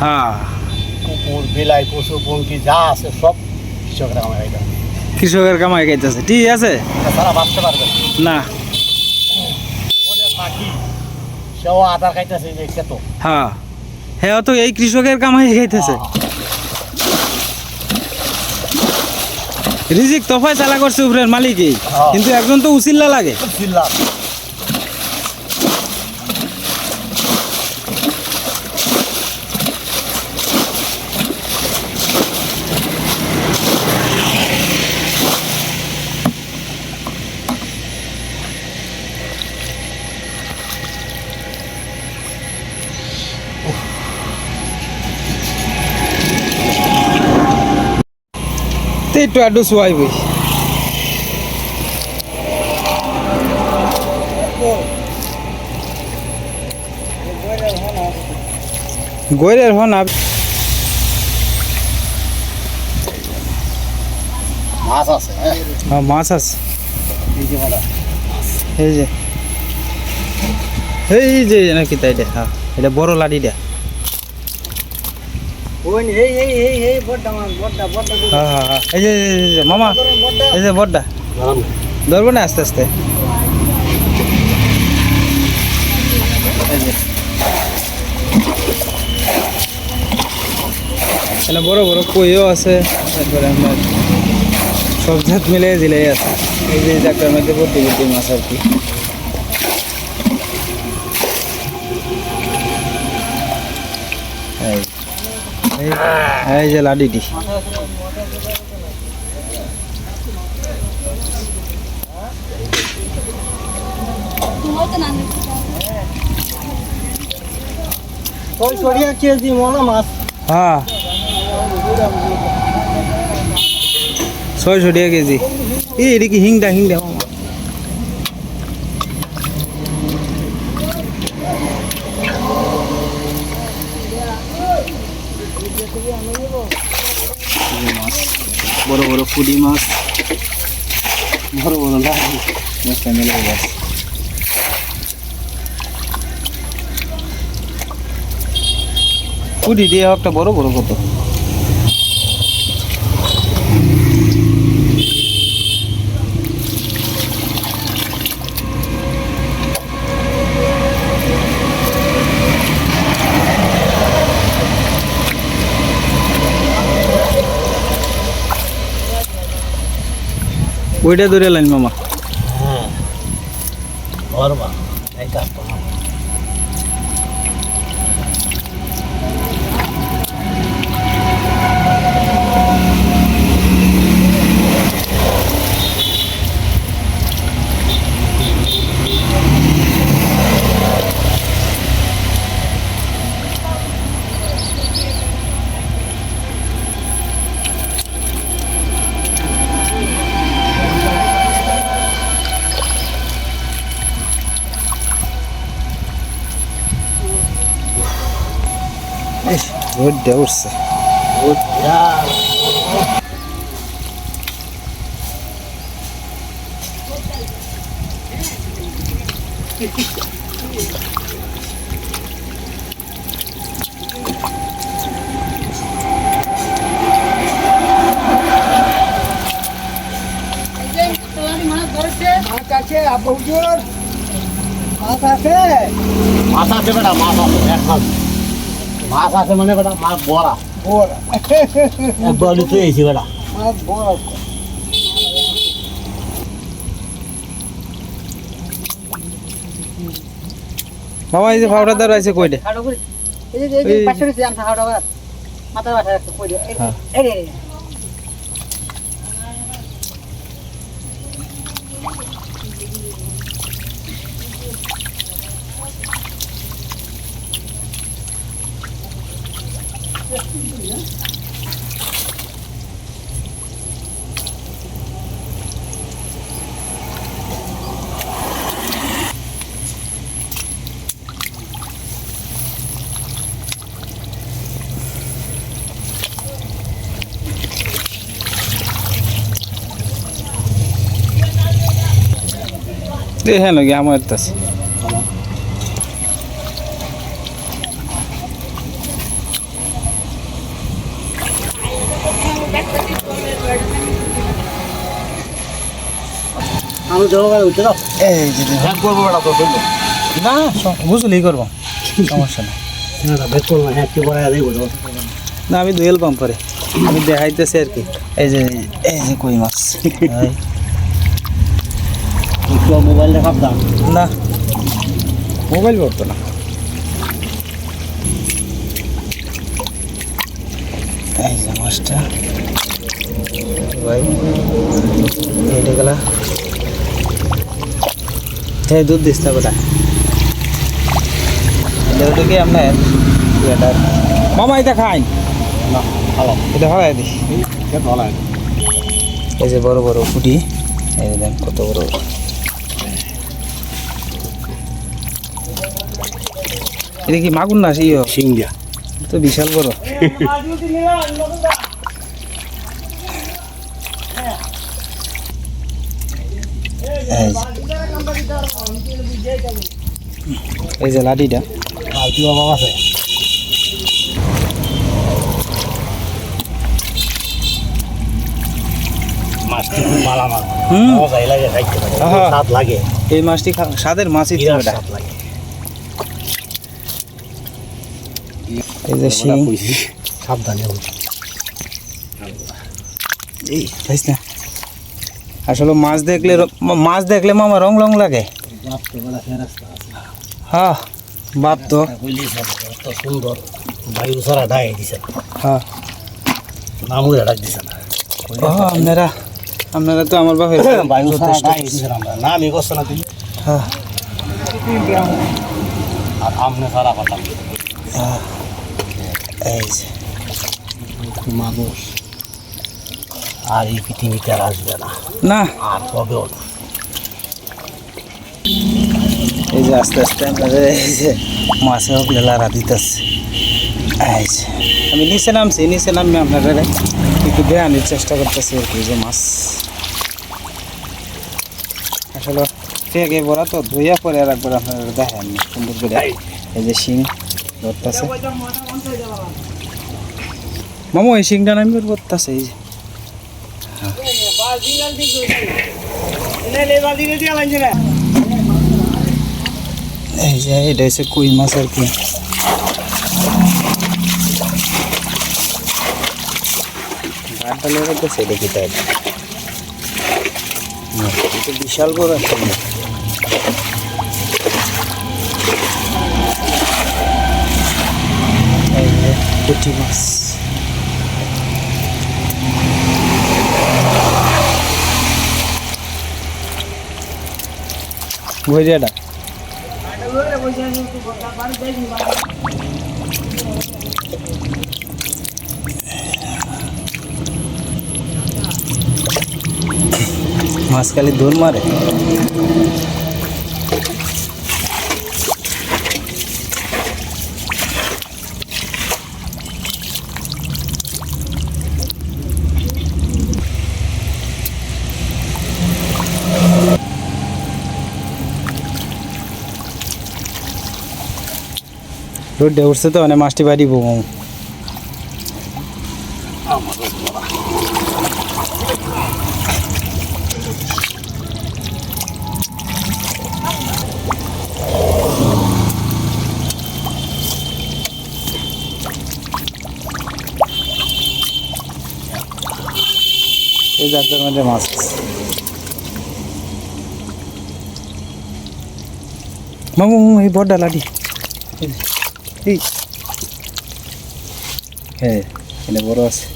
হ্যাঁ। কুকুর বিলাই পশু পঙ্কি যা আছে সব কৃষকরা আমার এটা কৃষকের কামাই খাইতেছে ঠিক আছে? তারা বাঁচতে পারবে না। পাখি সেও আধার খাইতেছে যে খেতো হ্যাঁ। হ্যাঁ তো এই কৃষকের কামাই খাইতেছে রিজিক তোফায় চালা করছে উপরের মালিকই। হ্যাঁ। কিন্তু একজন তো উচিল্লা লাগে। চিল্লা একটু আড্ডু শোয়াই বই গৈরের হন আব মাছ আছে হ্যাঁ। হ্যাঁ, মাছ আছে। এই যে এই যে। নাকি তাই দে হ্যাঁ এটা বড় লাড়িটা ওই এই এই এই এই বড়টা মাছ বড়টা বড়টা হ্যাঁ হ্যাঁ হ্যাঁ এই যে মামা এই যে বড়টা ধরবো না আস্তে আস্তে। এখানে বড় বড় কইও আছে। তারপরে আপনার সব জাত মিলে দিলেই আছে। এই যে জায়গাটার মধ্যে ভর্তি ভর্তি মাছ আর কি। এই- যে লাডিটি ওই সরিয়া কেজি মনে মাছ। হ্যাঁ। ছয়শো টাকা কেজি। এই এটা কি হিংটা হিংটা মামা এই মাছ বড় বড় পুঁটি মাছ বড় বড় না মাছটা মেলে গেছে পুঁটি দিয়ে একটা বড় বড় কত ওইটা ধরে লাইন মামা। হ্যাঁ। রোদটা উঠছে মাছ আছে আবুজুর মাছ আছে। মাছ আছে বেটা মাছ আছে এক মাছ মাছ আছে মানে বেটা মাছ বড়া বড়া একবার লিখে এসি বেটা। মাছ বড়া বাবা এই যে ফাউটা দ্বার আছে হাড়ো এই যে এই যে পাশে রয়েছে আমরা করে মাথার মাথা রাখতে কই দিও এই। এই। রে, এই রে। দেখে নাকি আমার কাছে আমি গাড়ি উঠে দাও এই যে। হ্যাঁ করব বেটা তো শুনব না বুঝলি করব। সমস্যা নেই। না করব হ্যাঁ আমি দুয়েল পাম্প করে। আমি দেখাইতেছি আর কি। এই যে এই যে কই মাছ। মোবাইল দেখাব না। মোবাইল করতো না। এই যে মাছটা। ভাই এইটা গেলা। এই দুধ দিস না বেটা এটা কি আপনার এটা মামা এটা খাই। না ভালো। এটা দিস। ভালো। হয় এই যে বড় বড় ফুটি এই যে দেখ কত বড়। বড়। এটা কি মাগুর না ইয়ে সিঙ্গিয়া তো বিশাল বড়। এই। এই যে লাঠিটা। আর কি বাবা আছে এই মাছটি স্বাদের মাছই এটা। লাগে। এই যে শিং। সাবধানে এই আসলে মাছ দেখলে মাছ দেখলে মামা রং রং লাগে। রাস্তা বেলা ফেরাস্তা আছে হ্যাঁ বাপ তো। কইলি এত সুন্দর বায়ু সারা ডাই দিছে হ্যাঁ নামও ডাক দিছে না আপনারা আপনারা তো আমার বাপের বায়ু সারা ডাই দিছে আমরা না আমি করছ না তুমি হ্যাঁ। আর আমনে সারা কথা এই যে। মানুষ। আর এই পৃথিবীতে আসবে না। না। আর হবেও না এই যে আস্তে আস্তে আপনাদের এই যে মাছে হোক লারা দিতেছে। আমি নিচে নামছি, নিচে নামে আপনাদের একটু দেখানোর চেষ্টা করতেছি আর কি যে মাছ। আসলে পেগে বড়া তো, ধুইয়া পরে আর একবার আপনারা দেখেন, সুন্দর করে এই যে শিং ধরতেছে। মামু, এই শিংটা নামি ধরতেছে, এই যে। এই যে এটা হচ্ছে কই মাছ আর কি। ঘাটটা লেগে তো সেটা কি তাই এটা বিশাল বড় যে পুঁটি মাছ। ভৈরিয়াটা মাছ খালি দৌড় মারে রোডে উঠছে তো মানে মাছটি বাড়ি বউ এই জায়গাটার মধ্যে মাছ। মামু এই বড়টা লাঠি এই যে, এই হ্যাঁ এটা বড় আছে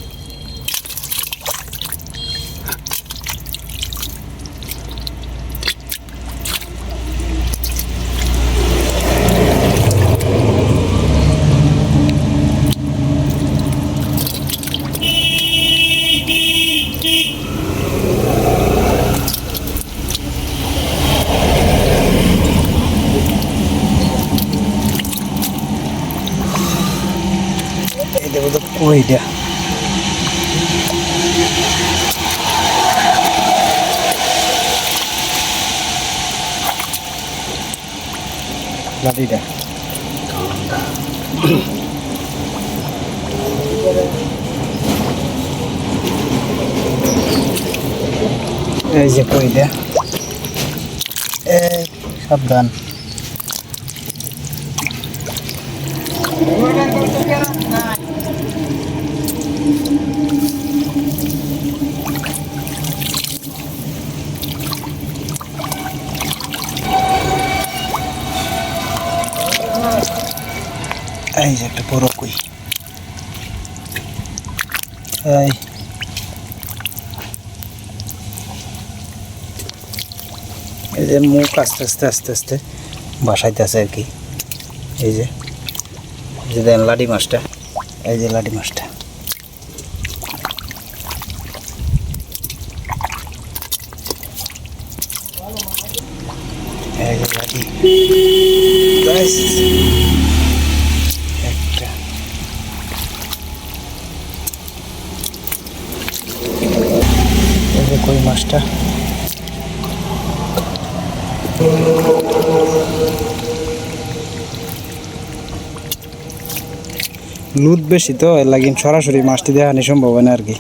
এই দেবো তো কইটা লাঠিটা এই যে কইটা সাবধান এই যে একটা বড় কই এই এই যে মুখ আস্তে আস্তে আস্তে আস্তে বাসাইতেছে আর কি। এই যে লাডি মাছটা, এই যে লাডি মাছটা। লুদ বেশি তো এর লাগি সরাসরি মাছটি দেখানি সম্ভব হয় না আর কি।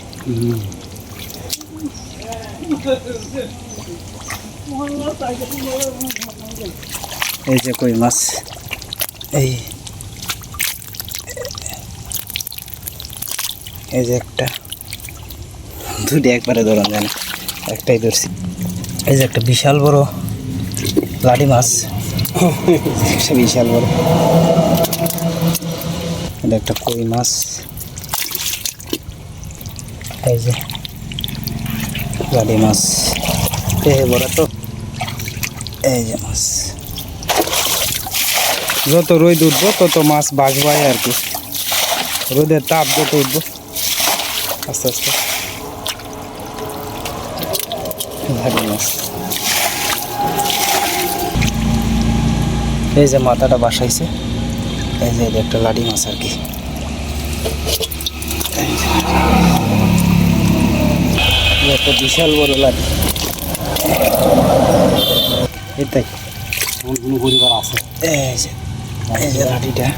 এই যে কই মাছ। এই। এই যে একটা। দুটি একবারে ধরা যায় না একটাই ধরছি। এই যে একটা বিশাল বড় লাঠি মাছ। একটা বিশাল বড়। এটা একটা কই মাছ। এই যে লাঠি মাছ। এ বড় তো। এই যে মাছ। যত রোদ উঠবো, তত মাছ বাঁচবো আর কি। রোদের তাপ যত উঠবো, আস্তে আস্তে। ভারী মাছ। এই যে মাথাটা বাসাইছে। এই যে একটা লাডি মাছ আর কি। একটা বিশাল বড় লাডি। এটাই কোনো পরিবার আছে। এই যে এই যে লাঠিটা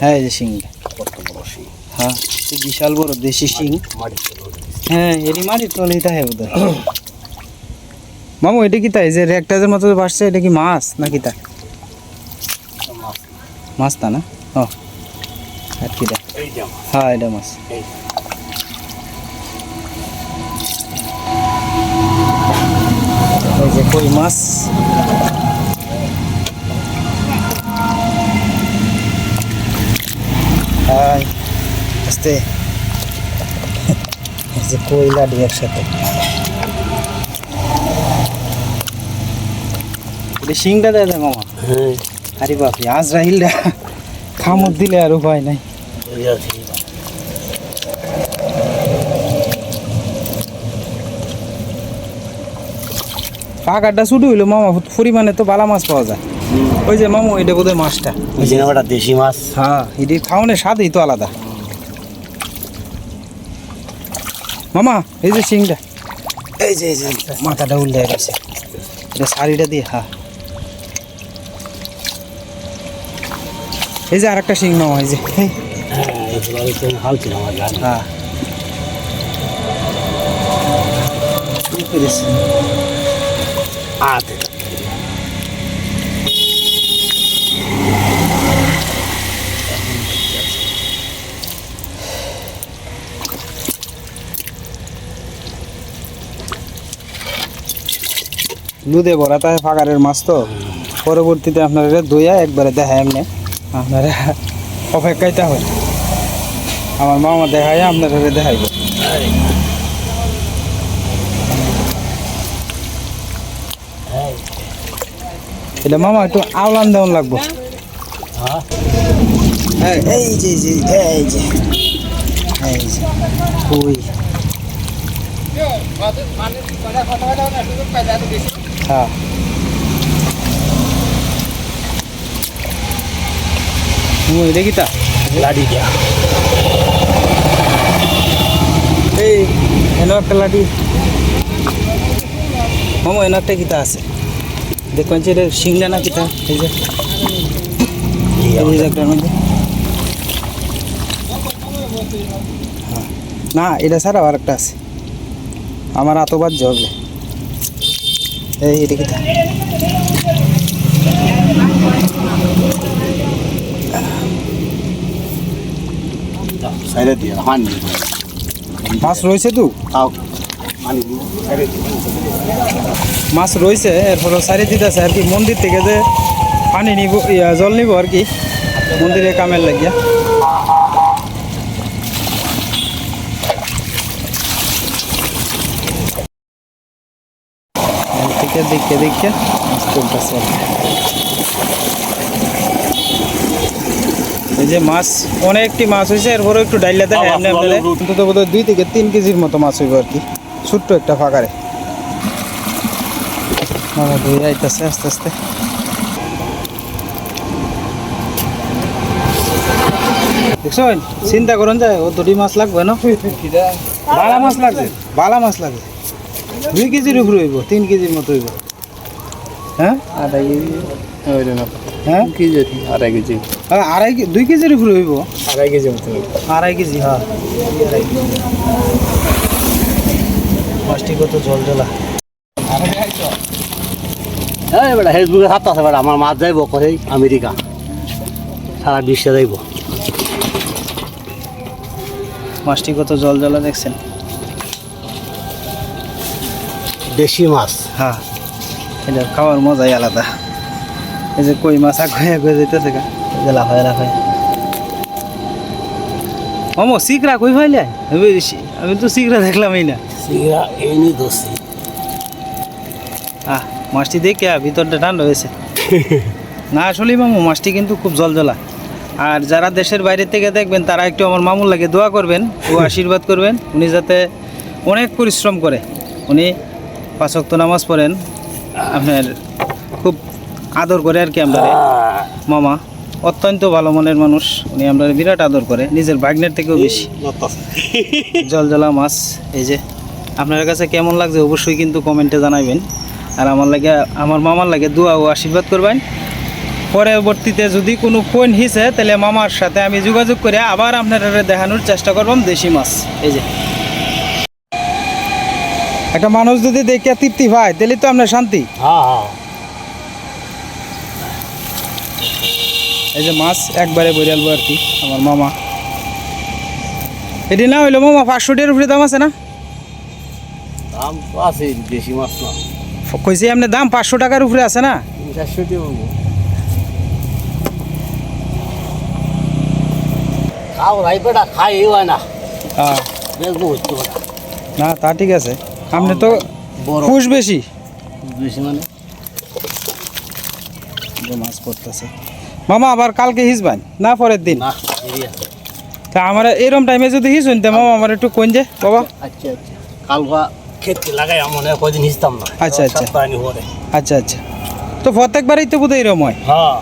হ্যাঁ এই যে শিং কত বড় শিং হ্যাঁ। বিশাল বড় দেশি শিং। হ্যাঁ এরই মাটির তলেই তাহে বোধ মামু এটা কি তাই? যে রেকটাজের মতো বাসছে এটা কি মাছ নাকি তা মাছ তা না? ও। আর কি হ্যাঁ এটা মাছ। এই যে। কই মাছ? হাই আস্তে। যে কই লাডি একসাথে। শিংটা দেয় দেয় মামা। হ্যাঁ। আরে বাপরে আজরাইলটা খামত দিলে আর উপায় নাই। পাকারটা শুধু হইল মামা পরিমাণে তো বালা মাছ পাওয়া যায়। ওই যে মামু এটা বোধহয় মাছটা। ওই যে দেশি মাছ। হ্যাঁ এটি খাওয়ানোর স্বাদই তো আলাদা। মামা এই যে শিংটা। এই যে এই যে মাথাটা উল্লে গেছে। এটা শাড়িটা দিয়ে হ্যাঁ এই যে আরেকটা শিং মামা এই যে। হ্যাঁ হ্যাঁ আতে দুধে ভরা তাই ফাঁকারের মাছ তো পরবর্তীতে আপনারা দইয়া একবারে দেখায় এমনি আপনারা অপেক্ষাইতে হয় আমার মামা দেখায় আপনারা দেখাইব এটা মামা একটু আওলান দেওয়ান লাগবো হ্যাঁ এই যে এই যে এই যে এই যে কই হ্যাঁ হুম এটা কি তা লাডি দিয়া এই এনো একটা লাঠি মামা এনো একটা কিতা আছে দেখবেন যে এটা সিংলা না কিতা এই যে এই যে একটার মধ্যে হ্যাঁ। না এটা ছাড়া আর একটা আছে আমার এত বাদ হবে এই এটা কি সাইডে দিয়ে মাছ রয়েছে তো? তাও। সাইডে মাছ রয়েছে এরপরও সারি দিতেছে আর কি। মন্দির থেকে যে পানি নিব জল নিব আর কি। মন্দিরে কামের লাগিয়া। দেখে দেখে কি। এই যে মাছ অনেকটি মাছ হয়েছে এরপরে একটু ডাইলা দেয় এমনি অন্তত বোধহয় দুই থেকে তিন কেজির মতো মাছ হইব আর কি। ছোট্ট একটা ফাঁকারে মামা ধুয়ে আইতেছে আস্তে আস্তে। দেখছেন? চিন্তা করেন যায় ও দুটি মাছ লাগবে না? বালা মাছ লাগবে। বালা মাছ লাগবে। দুই কেজির উপরে হইব তিন কেজির মতো হইব। হ্যাঁ? আড়াই কেজি হ্যাঁ? কেজি আড়াই কেজি। আড়াই দুই কেজির উপরে হইব? আড়াই কেজি মতো আড়াই কেজি হ্যাঁ। আড়াই কেজি মাছটি কত জল জলা এই বেটা ফেসবুকে হাত আছে বেটা আমার মাছ যাইব কোথায় আমেরিকা। সারা বিশ্বে যাইব। মাছটি কত জল জলা দেখছেন। দেশি মাছ। হ্যাঁ এটা খাওয়ার মজাই আলাদা। এই যে কই মাছ আগে আগে যেতেছে গা এই যে লাফায় লাফায়। মামো শিকরা কই ফাইলে? আমি আমি তো শিকরা দেখলামই না। সিগা এই নি দোষী আহ মাছটি দেখে ভিতরটা ঠান্ডা হয়েছে। না আসলেই মামু মাছটি কিন্তু খুব জলজলা আর যারা দেশের বাইরে থেকে দেখবেন তারা একটু আমার মামুর লাগে দোয়া করবেন ও আশীর্বাদ করবেন উনি যাতে অনেক পরিশ্রম করে। উনি পাঁচক্ত নামাজ পড়েন, আপনার খুব আদর করে আর কি আমরা মামা, অত্যন্ত ভালো মনের মানুষ, উনি আমরা বিরাট আদর করে, নিজের ভাগ্নের থেকেও বেশি। জলজলা মাছ, এই যে, আপনার কাছে কেমন লাগছে অবশ্যই কিন্তু কমেন্টে জানাবেন আর আমার লাগে, আমার মামার লাগে দোয়া ও আশীর্বাদ করবেন। পরবর্তীতে যদি কোনো কোন হিসে, তাহলে মামার সাথে আমি যোগাযোগ করে আবার আপনারা দেখানোর চেষ্টা করবাম দেশি মাছ। এই যে একটা মানুষ যদি দেখে তৃপ্তি পায় তাহলে তো আপনার শান্তি। হ্যাঁ হ্যাঁ। এই যে মাছ একবারে বরিয়ালবো আর কি আমার মামা। এটি না হইল মামা পাঁচশো টাকার উপরে দাম আছে না? দাম আছে দেশি মাছ না। কইছি আপনার দাম পাঁচশো টাকার উপরে আছে না? চারশো খাও খাই হয় না। হ্যাঁ। বেটা না তা ঠিক আছে। আপনি তো খুশ বেশি। বেশি মানে? মাছ পড়তেছে। মামা আবার কালকে হিসবান না পরের দিন? তা আমার এরম টাইমে যদি হিস শুনতে মামা আমার একটু কোন যে বাবা। আচ্ছা আচ্ছা। কালকা লাগাই মনে কয়দিন হিসতাম না। আচ্ছা, আচ্ছা। আচ্ছা আচ্ছা। তো প্রত্যেকবারই তো বোধহয় এরম হয়? হ্যাঁ।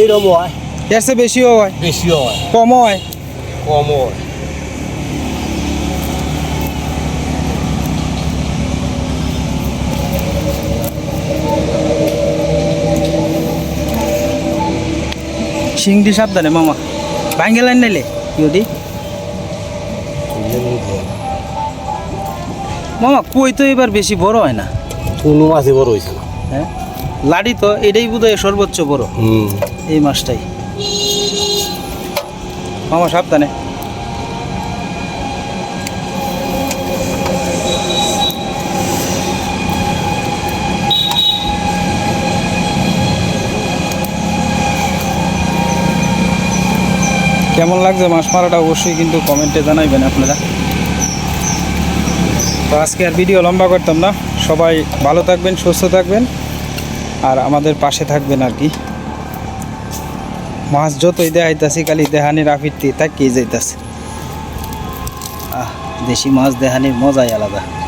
এইরকম হয়। এর চেয়ে বেশিও হয়? বেশিও হয়। কমও হয়? কমও হয়। শিংটি সাবধানে মামা। ভাঙ্গে লাইন নাইলে ইউদি। মামা কই তো এবার বেশি বড় হয় না। কোনো মাছই বড় হয়েছে না হ্যাঁ? লাডি তো এটাই বোধহয় সর্বোচ্চ বড়। হুম। এই মাছটাই মামা সাবধানে। কেমন লাগছে মাছ মারাটা অবশ্যই কিন্তু কমেন্টে জানাইবেন আপনারা। তো আজকে আর ভিডিও লম্বা করতাম না। সবাই ভালো থাকবেন, সুস্থ থাকবেন, আর আমাদের পাশে থাকবেন আর কি। মাছ যতই দেখাইতাছি, খালি দেহানির আফিরটি তাকিয়ে যাইতাছে। আহ, দেশি মাছ দেহানির মজাই আলাদা।